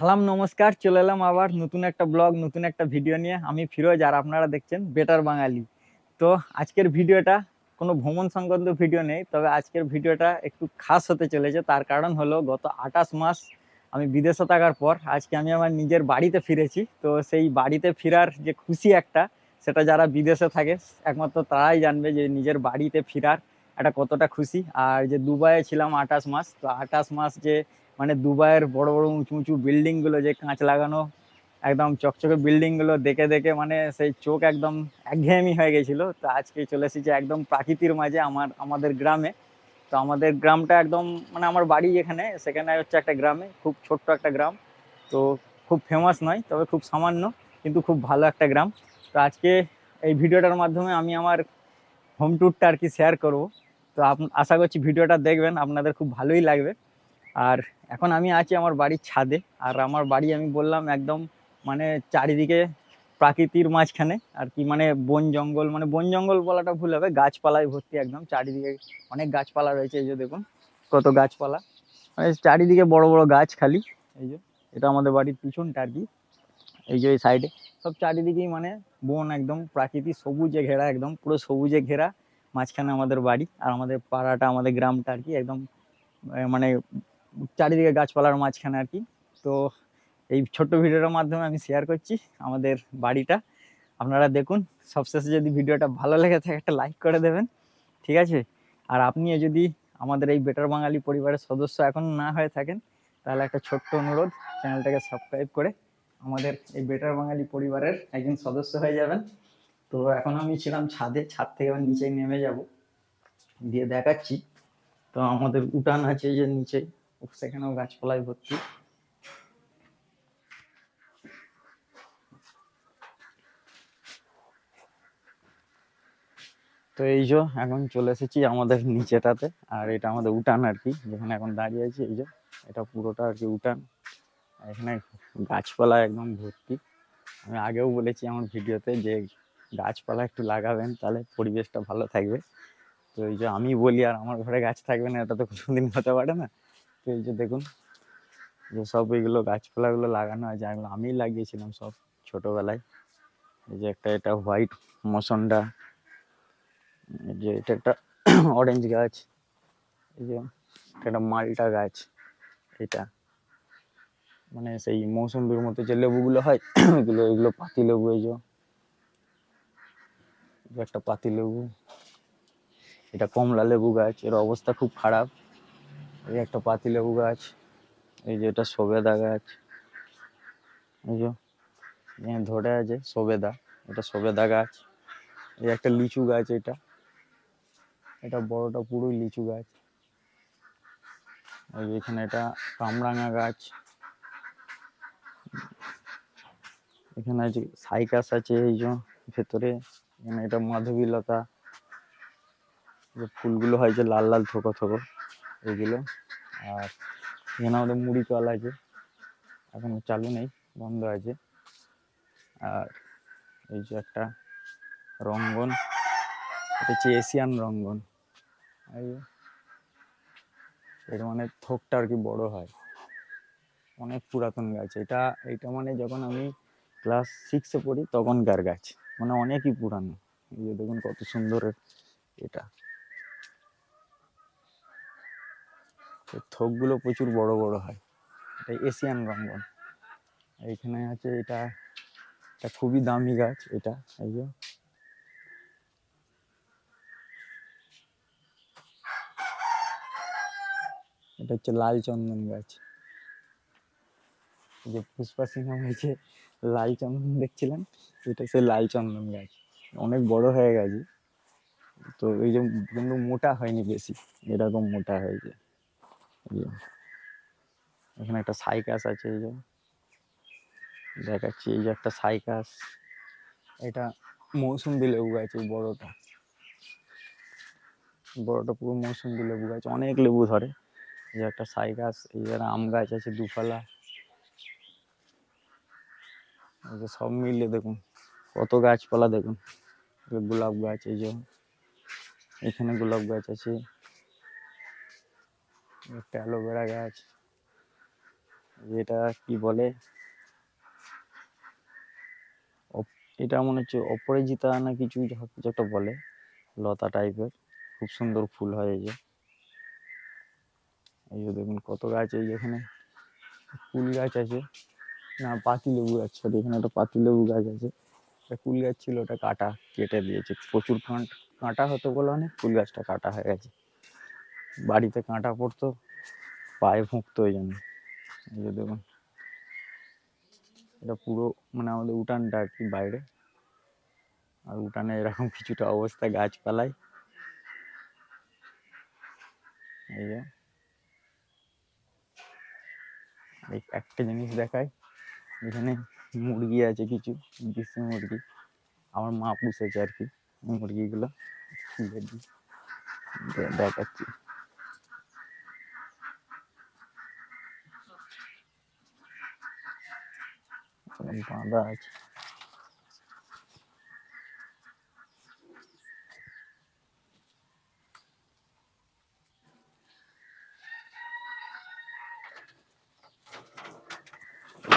সালাম, নমস্কার, চলে এলাম আবার নতুন একটা ব্লগ, নতুন একটা ভিডিও নিয়ে। আমি ফিরোজ আর আপনারা দেখছেন বেটার বাঙালি। তো আজকের ভিডিওটা কোনো ভ্রমণ সংক্রান্ত ভিডিও নেই, তবে আজকের ভিডিওটা একটু খাস হতে চলেছে। তার কারণ হলো গত আঠাশ মাস আমি বিদেশে থাকার পর আজকে আমি আমার নিজের বাড়িতে ফিরেছি। তো সেই বাড়িতে ফেরার যে খুশি একটা, সেটা যারা বিদেশে থাকে, একমাত্র তারাই জানবে যে নিজের বাড়িতে ফেরার এটা কতটা খুশি। আর যে দুবাইয়ে ছিলাম আঠাশ মাস, তো আঠাশ মাস যে মানে দুবাইয়ের বড় বড়, উঁচু উঁচু বিল্ডিংগুলো যে কাঁচ লাগানো, একদম চকচকে বিল্ডিংগুলো দেখে দেখে মানে সেই চোখ একদম একঘেয়েমি হয়ে গেছিল। তো আজকে চলে এসেছি একদম প্রাকৃতির মাঝে আমার, আমাদের গ্রামে। তো আমাদের গ্রামটা একদম মানে আমার বাড়ি যেখানে সেখানে হচ্ছে একটা গ্রামে, খুব ছোট্ট একটা গ্রাম। তো খুব ফেমাস নয়, তবে খুব সামান্য, কিন্তু খুব ভালো একটা গ্রাম। তো আজকে এই ভিডিওটার মাধ্যমে আমি আমার হোম ট্যুরটা আর কি শেয়ার করব। তো আশা করছি ভিডিওটা দেখবেন, আপনাদের খুব ভালোই লাগবে। আর এখন আমি আছি আমার বাড়ির ছাদে। আর আমার বাড়ি আমি বললাম একদম মানে চারিদিকে প্রাকৃতির মাঝখানে। আর কি মানে বন জঙ্গল মানে বন জঙ্গল বলাটা ভুল হবে, গাছপালায় ভর্তি একদম চারিদিকে অনেক গাছপালা রয়েছে এই যে দেখুন, কত গাছপালা। মানে চারিদিকে বড় বড় গাছ খালি, এই যে এটা আমাদের বাড়ির পিছনটা আর কি, এই যে এই সাইডে সব চারিদিকেই মানে বন একদম প্রাকৃতিক, সবুজে ঘেরা একদম, পুরো সবুজে ঘেরা মাঝখানে আমাদের বাড়ি। আর আমাদের পাড়াটা, আমাদের গ্রামটা আর কি একদম মানে চারিদিকে গাছপালার মাঝখানে আর কি। তো এই ছোট্ট ভিডিওটার মাধ্যমে আমি শেয়ার করছি আমাদের বাড়িটা। আপনারা দেখুন, সবশেষে যদি ভিডিওটা ভালো লেগে থাকে একটা লাইক করে দেবেন, ঠিক আছে? আর আপনিও যদি আমাদের এই বেটার বাঙালি পরিবারের সদস্য এখন না হয়ে থাকেন, তাহলে একটা ছোট্ট অনুরোধ, চ্যানেলটাকে সাবস্ক্রাইব করে আমাদের এই বেটার বাঙালি পরিবারের একজন সদস্য হয়ে যাবেন। তো এখন আমি ছিলাম ছাদে, ছাদ থেকে আবার নিচে নেমে যাব, দিয়ে দেখাচ্ছি। তো আমাদের উঠান আছে যে নিচে। সেখানেও গাছপালায় ভর্তি। তো এই যে, এখন চলে এসেছি আমাদের নিচেটাতে, আর এটা আমাদের উঠান আর কি, যেখানে এখন দাঁড়িয়ে আছি, এই যে, এটা পুরোটা আর কি উঠান। এখানে গাছপালা একদম ভর্তি। আমি আগেও বলেছি আমার ভিডিওতে যে, গাছপালা একটু লাগাবেন, তাহলে পরিবেশটা ভালো থাকবে। তো এই যে, আমি বলি আর আমার ঘরে গাছ থাকবে না, এটা তো কোনোদিন হতে পারে না। এই যে দেখুন, যে সব এইগুলো গাছপালাগুলো লাগানো আছে যেগুলো আমিই লাগিয়েছিলাম সব ছোটবেলায়। এই যে একটা এটা হোয়াইট মসন্ডা যে এটা একটা অরেঞ্জ গাছ, এই যে একটা মালটা গাছ, এটা। মানে সেই মৌসুম্বির মতো যে লেবুগুলো হয় ওইগুলো এগুলো পাতি লেবু এই যে একটা পাতি লেবু, এটা কমলা লেবু গাছ, এর অবস্থা খুব খারাপ। এই একটা পাতি লেবু গাছ, এই যে এটা সবেদা গাছ। এই যে ধরে আছে সবেদা, এটা সবেদা গাছ। এই একটা লিচু গাছ এটা। এটা বড়টা পুরোই লিচু গাছ। এই যে এখানে এটা কামরাঙা গাছ। এখানে আছে সাইকাস আছে, এই যে ভেতরে। এখানে এটা মাধবীলতা। যে ফুলগুলো হয় যে লাল লাল থোকা থোকা। এইগুলো আর এখানে আমাদের মুড়ি কল আছে, এখন চালু নেই, বন্ধ আছে। আর এই যে একটা রঙ্গন, এটা হচ্ছে এশিয়ান রঙ্গন। এটা মানে থোকটা আর কি বড় হয়। অনেক পুরাতন গাছ। এটা এটা মানে যখন আমি ক্লাস সিক্সে পড়ি, তখনকার গাছ। মানে অনেকই পুরানো। এই যে দেখুন কত সুন্দর এটা এর থোকগুলো প্রচুর বড় বড় হয়। এটা এশিয়ান রঙ্গন। এইখানে আছে এটা এটা খুবই দামি গাছ এটা, এই যে। এটা হচ্ছে লাল চন্দন গাছ। যে পুষ্পা সিনহা হয়েছে লাল চন্দন দেখছিলেন? এটা সে লাল চন্দন গাছ। অনেক বড় হয়ে গেছে। তো এই যে কিন্তু মোটা হয়নি বেশি, এরকম মোটা হয়েছে। এখানে একটা সাইকাস আছে এই যে। দেখাচ্ছি এই যে একটা সাইকাস এটা মৌসুম্বি লেবু গাছ এই বড়টা। বড়টা পুরো মৌসুম্বি লেবু গাছ। অনেক লেবু ধরে। এই একটা সাইকাস এই যে আম গাছ আছে দুফালা। এই যে সব মিলে দেখুন, কত গাছপালা দেখুন। গোলাপ গাছ, এই যে এখানে গোলাপ গাছ আছে। একটা অ্যালোভেরা গাছ। এটা কি বলে? এটা মনে হচ্ছে অপরাজিতা না কিছু কিছু একটা বলে লতা টাইপের খুব সুন্দর ফুল হয় এই যে। এই যে দেখুন কত গাছ এই এখানে। ফুল গাছ আছে। না পাতি লেবু গাছ sorry, এখানে একটা পাতি লেবু গাছ আছে। একটা ফুল গাছ ছিল ওটা কাটা কেটে দিয়েছে। প্রচুর কাঁটা হতো বলে অনেক ফুল গাছটা কাটা হয়ে গেছে। বাড়িতে কাঁটা পড়তো, পায়ে ফুঁকতো ওই জন্য। এই যে দেখুন, এটা পুরো মানে আমাদের উঠানটা আর কি বাইরে। আর উঠানে এরকম কিছুটা অবস্থা গাছপালায়। এই যে একটা জিনিস দেখায় এখানে মুরগি আছে কিছু, দেশি মুরগি। আমার মা পুষেছে আর কি মুরগিগুলো। দেখাচ্ছি। এখানে বাঁধা আছে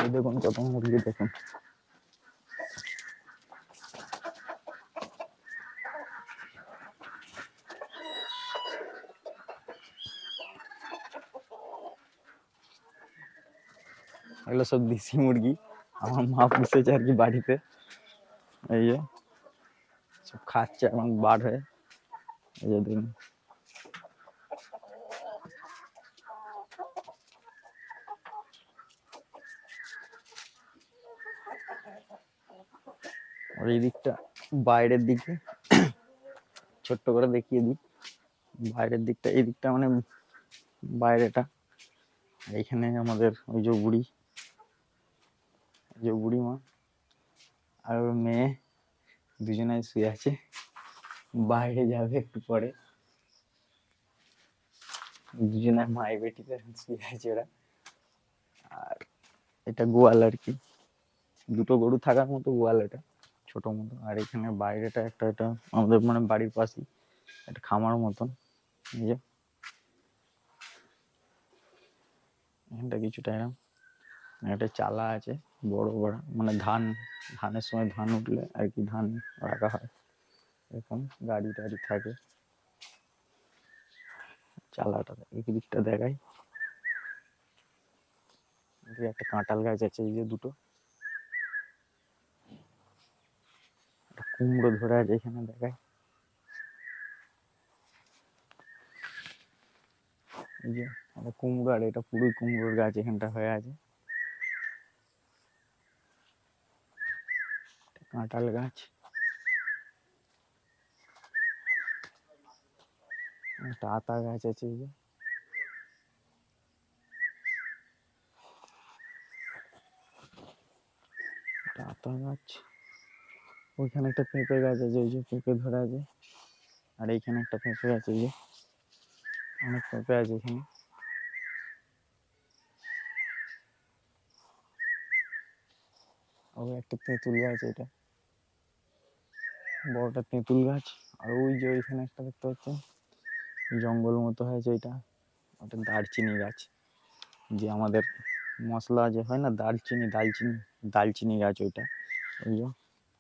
এই দেখুন কত মুরগি দেখুন এগুলো সব দেশি মুরগি আমার মা পুষেছে আর কি বাড়িতে এই যে সব খাচ্ছে এখন বার হয়ে এই যে দেখুন আর এই দিকটা বাইরের দিকে ছোট্ট করে দেখিয়ে দিই বাইরের দিকটা এই দিকটা মানে বাইরেটা আর এইখানে আমাদের ওই যে বুড়ি ওই যে বুড়ি মা আর ওর মেয়ে দুজনে শুয়ে আছে, বাইরে যাবে একটু পরে। দুজনে মাই বেটিতে শুয়ে আছে ওরা। আর এটা গোয়াল আর কি। দুটো গরু থাকার মতো গোয়াল এটা, ছোট মতো। আর এখানে বাইরেটা একটা এটা আমাদের মানে বাড়ির পাশেই একটা খামার মতন, এই যে। এখানটা কিছুটা এরকম একটা চালা আছে, বড় বড় মানে ধান, ধানের সময় ধান উঠলে আর কি ধান রাখা হয়। এরকম গাড়ি টাড়ি থাকে। চালাটা এই দিকটা দেখাই একটা কাঁটাল গাছ আছে, এই যে দুটো। কুমড়ো ধরে আছে, এখানে দেখায় এই যে কুমড়ো, আর এটা পুরোই কুমড়োর গাছ এখানটা হয়ে আছে। কাঁঠাল গাছ। একটা আতা গাছ আছে এই যে। আতা গাছ। ওইখানে একটা পেঁপে গাছ আছে, ওই যে পেঁপে ধরে আছে। আর এইখানে একটা পেঁপে আছে যে। অনেক পেঁপে আছে এখানে। ওই একটা তেঁতুল গাছ এটা। বড়টা তেঁতুল গাছ, আর ওই যে ওইখানে একটা দেখতে পাচ্ছেন? জঙ্গল মতো হয়েছে এটা। ওটা দারচিনি গাছ। যে আমাদের মশলা যে হয় না, দারচিনি দালচিনি দালচিনি গাছ ওইটা। ওই যে,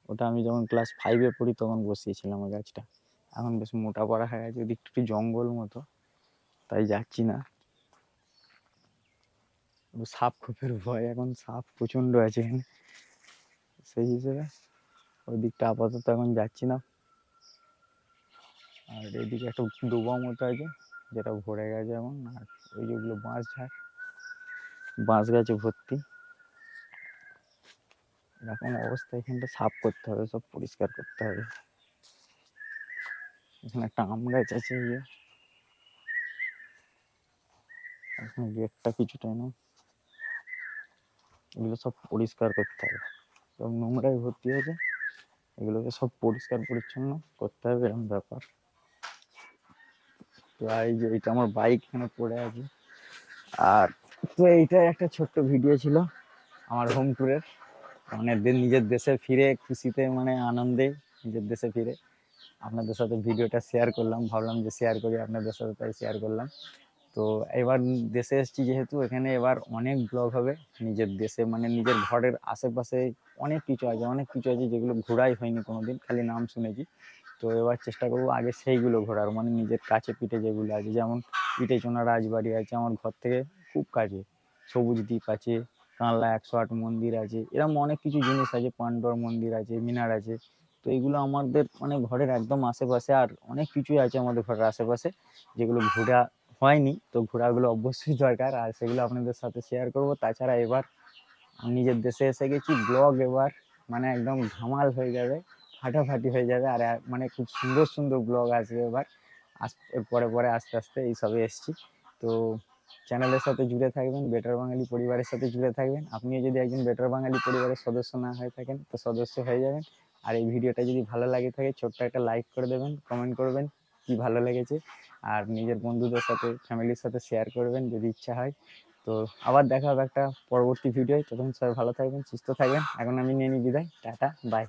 ওটা আমি যখন ক্লাস ফাইভে পড়ি, তখন বসিয়েছিলাম ওই গাছটা। এখন বেশ মোটা পড়া হয়ে গেছে ওদিকটা একটু জঙ্গল মতো, তাই যাচ্ছি না। সাপ খোপের ভয়, এখন সাপ প্রচণ্ড আছে এখানে। সেই হিসেবে ওই দিকটা আপাতত এখন যাচ্ছি না। আর এদিকে একটা ডোবা মতো আছে, যেটা ভরে গেছে এখন, আর ওই যেগুলো বাঁশ ঝাড়, বাঁশ গাছে ভর্তি। এরকম অবস্থা এখানটা সাফ করতে হবে, সব পরিষ্কার করতে হবে। এখানে একটা আম গাছ আছে এই যে। এখন গেটটা কিছুটা না এগুলো সব পরিষ্কার করতে হবে। সব নোংরায় ভর্তি আছে এগুলোকে সব পরিষ্কার পরিচ্ছন্ন করতে হবে এরকম ব্যাপার। তো এই যে এটা আমার বাইক এখানে পড়ে আছে। আর তো এইটাই একটা ছোট্ট ভিডিও ছিল আমার হোম ট্যুরের মানে নিজের দেশে ফিরে খুশিতে মানে আনন্দে নিজের দেশে ফিরে। আপনাদের সাথে ভিডিওটা শেয়ার করলাম, ভাবলাম যে শেয়ার করি, আপনাদের সাথে তাই শেয়ার করলাম। তো এবার দেশে এসেছি যেহেতু, এখানে এবার অনেক ব্লগ হবে। নিজের দেশে মানে নিজের ঘরের আশেপাশে অনেক কিছু আছে, অনেক কিছু আছে যেগুলো ঘোরাই হয়নি কোনোদিন, খালি নাম শুনেছি। তো এবার চেষ্টা করব আগে সেইগুলো ঘোরার মানে নিজের কাছে পিঠে যেগুলো আছে, যেমন পিঠে চোনা রাজবাড়ি আছে, আমার ঘর থেকে খুব কাছে। সবুজ দ্বীপ আছে, কানলা একশো আট মন্দির আছে এরকম অনেক কিছু জিনিস আছে, পান্ডর মন্দির আছে, মিনার আছে। তো এইগুলো আমাদের মানে ঘরের একদম আশেপাশে, আর অনেক কিছুই আছে আমাদের ঘরের আশেপাশে, যেগুলো ঘোরা হয়নি। তো ঘোরাগুলো অবশ্যই দরকার। আর সেগুলো আপনাদের সাথে শেয়ার করব। তাছাড়া এবার নিজের দেশে এসে গেছি। ব্লগ এবার মানে একদম ধামাল হয়ে যাবে। ফাটাফাটি হয়ে যাবে। আর মানে খুব সুন্দর সুন্দর ব্লগ আসবে এবার। আস পরে পরে আস্তে আস্তে এই সবে এসছি। তো চ্যানেলের সাথে জুড়ে থাকবেন। বেটার বাঙালি পরিবারের সাথে জুড়ে থাকবেন। আপনিও যদি একজন বেটার বাঙালি পরিবারের সদস্য না হয়ে থাকেন, তো সদস্য হয়ে যাবেন। আর এই ভিডিওটা যদি ভালো লাগে থাকে, ছোট্ট একটা লাইক করে দেবেন কমেন্ট করবেন, কি ভালো লেগেছে। আর নিজের বন্ধুদের সাথে ফ্যামিলির সাথে শেয়ার করবেন যদি ইচ্ছা হয়। তো আবার দেখা হবে একটা পরবর্তী ভিডিও তখন সবাই ভালো থাকবেন, সুস্থ থাকবেন। এখন আমি নিয়ে নিই বিদায়। Tata bye